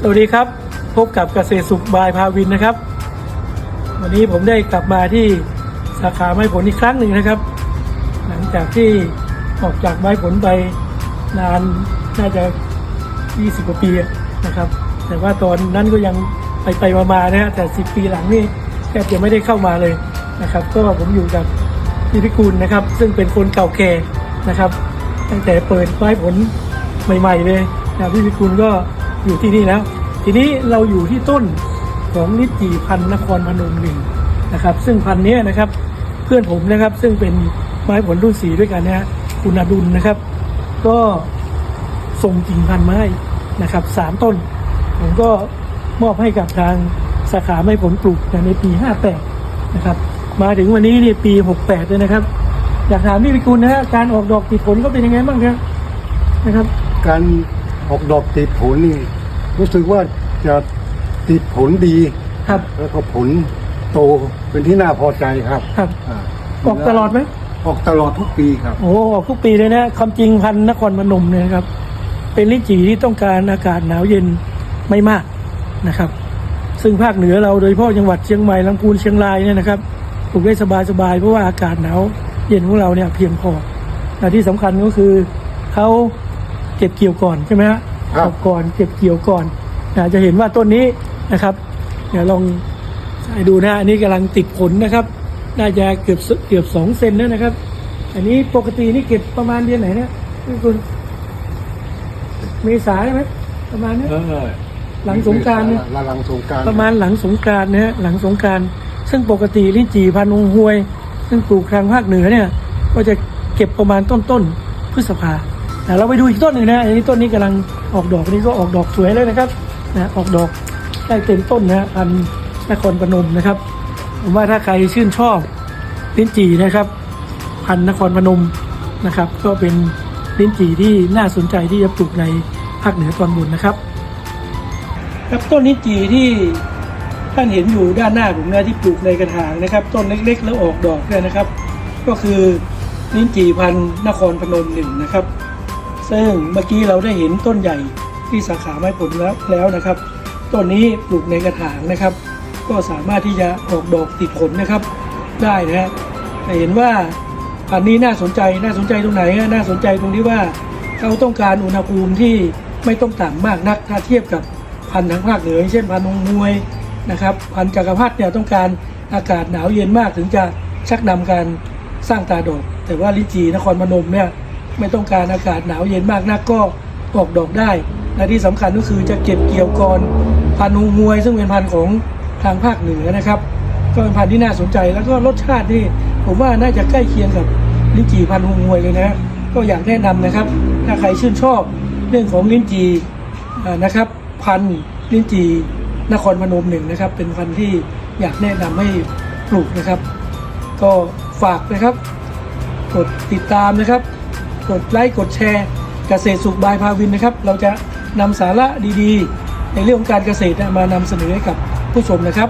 สวัสดีครับ พบกับเกษตรสุขบายพาวินนะครับ วันนี้ผมได้กลับมาที่สาขาไม้ผลอีกครั้งหนึ่งนะครับ หลังจากที่ออกจากไม้ผลไปนานน่าจะ 20กว่าปีนะครับ แต่ว่าตอนนั้นก็ยังไปไปมามาๆนะฮะแต่ 10 ปีหลังนี่แทบจะไม่ได้เข้ามาเลยนะครับ ก็ผมอยู่กับพี่พิกุลนะครับ ซึ่งเป็นคนเก่าแก่นะครับ ตั้งแต่เปิดไม้ผลใหม่ ๆ เลยนะพี่พิกุลก็ อยู่ที่นี่แล้ว ทีนี้เราอยู่ที่ต้นของนิจิพันธ์นครพนมหนึ่งนะครับ ซึ่งพันธุ์นี้นะครับเพื่อนผมนะครับซึ่งเป็นไม้ผลรุ่นสีด้วยกันนะฮะคุณอดุลนะครับ ก็ส่งกิ่งพันธุ์มาให้นะครับสามต้น ผมก็มอบให้กับทางสาขาไม้ผลปลูกในปี 58 นะครับ มาถึงวันนี้นี่ปี 68เลยนะครับ อยากถามพี่พิกุลนะฮะการออกดอกติดผลก็เป็นยังไงบ้างครับนะครับ การ ออกดอกติดผลนี่รู้สึกว่าจะติดผลดี ครับ แล้วก็ผลโตเป็นที่น่าพอใจครับครับาออกตลอดไหมออกตลอดทุกปีครับ โอ้ออกทุกปีเลยนะความจริงพันธุ์นครพนมเนี่ยนะครับ เป็นลิ้นจี่ที่ต้องการอากาศหนาวเย็นไม่มากนะครับ ซึ่งภาคเหนือเราโดยเฉพาะจังหวัดเชียงใหม่ลำพูนเชียงรายเนี่ยนะครับปลูกได้สบายๆเพราะว่าอากาศหนาวเย็นของเราเนี่ยเพียงพอแต่ที่สำคัญก็คือเขาเก็บเกี่ยวก่อนใช่ไหมฮะ ครับ ออกก่อนเก็บเกี่ยวก่อนนะจะเห็นว่าต้นนี้นะครับ เดี๋ยวลองให้ดูนะอันนี้กำลังติดผลนะครับ น่าจะเกือบสเกือบสองเซนแล้วนะครับ อันนี้ปกตินี่เก็บประมาณเดือนไหนเนี่ยพี่คุณเมษาใช่ไหมประมาณเนี้ยหลังสงกรานต์เนี่ยหลังสงกรารประมาณหลังสงกรารนะฮะหลังสงกราร ซึ่งปกติลิ้นจี่พันธุ์องหวย ซึ่งปลูกทางภาคเหนือเนี่ย ก็จะเก็บประมาณต้นต้นๆพฤษภา แต่เราไปดูอีกต้นหนึ่งนะอันนี้ต้นนี้กำลังออกดอกนี้ก็ออกดอกสวยเลยนะครับนะออกดอกได้เต็มต้นนะพันนครพนมนะครับ ผมว่าถ้าใครชื่นชอบลิ้นจี่นะครับ พันนครพนมนะครับ ก็เป็นลิ้นจี่ที่น่าสนใจที่จะปลูกในภาคเหนือตอนบนนะครับ ครับต้นลิ้นจี่ที่ท่านเห็นอยู่ด้านหน้าผมนี่ยที่ปลูกในกระถางนะครับ ต้นเล็กๆ แล้วออกดอกเนี่ยนะครับ ก็คือลิ้นจี่พันนครพนมหนึ่งนะครับ ซึ่งเมื่อกี้เราได้เห็นต้นใหญ่ที่สาขาไม้ผลแล้วแล้วนะครับ ต้นนี้ปลูกในกระถางนะครับ ก็สามารถที่จะออกดอกติดผลนะครับ ได้นะฮะแต่เห็นว่าพันธุ์นี้น่าสนใจน่าสนใจตรงไหนฮะน่าสนใจตรงที่ว่าเขาต้องการอุณหภูมิที่ไม่ต้องต่ำมากนักถ้าเทียบกับพันธุ์ทางภาคเหนือเช่นพันธุ์นงมวยนะครับพันธุ์จักรพรรดิเนี่ยต้องการอากาศหนาวเย็นมากถึงจะชักนำการสร้างตาดอกแต่ว่าลิจีนครพนมเนี่ย ไม่ต้องการอากาศหนาวเย็นมากนักก็ออกดอกได้ และที่สำคัญก็คือจะเก็บเกี่ยวกรพันธุ์นงวย ซึ่งเป็นพันธุ์ของทางภาคเหนือนะครับ ก็เป็นพันธุ์ที่น่าสนใจแล้วก็รสชาติที่ผมว่าน่าจะใกล้เคียงกับลิ้นจี่พันธุ์ฮงวยเลยนะก็อยากแนะนำนะครับ ถ้าใครชื่นชอบเรื่องของลิ้นจี่นะครับ พันธุ์ลิ้นจี่นครพนมหนึ่งนะครับ เป็นพันธุ์ที่อยากแนะนำให้ปลูกนะครับ ก็ฝากนะครับกดติดตามนะครับ กดไลค์กดแชร์เกษตรสุขบายพาวินนะครับ เราจะนำสาระดีๆ ในเรื่องของการเกษตรมานำเสนอให้กับผู้ชมนะครับ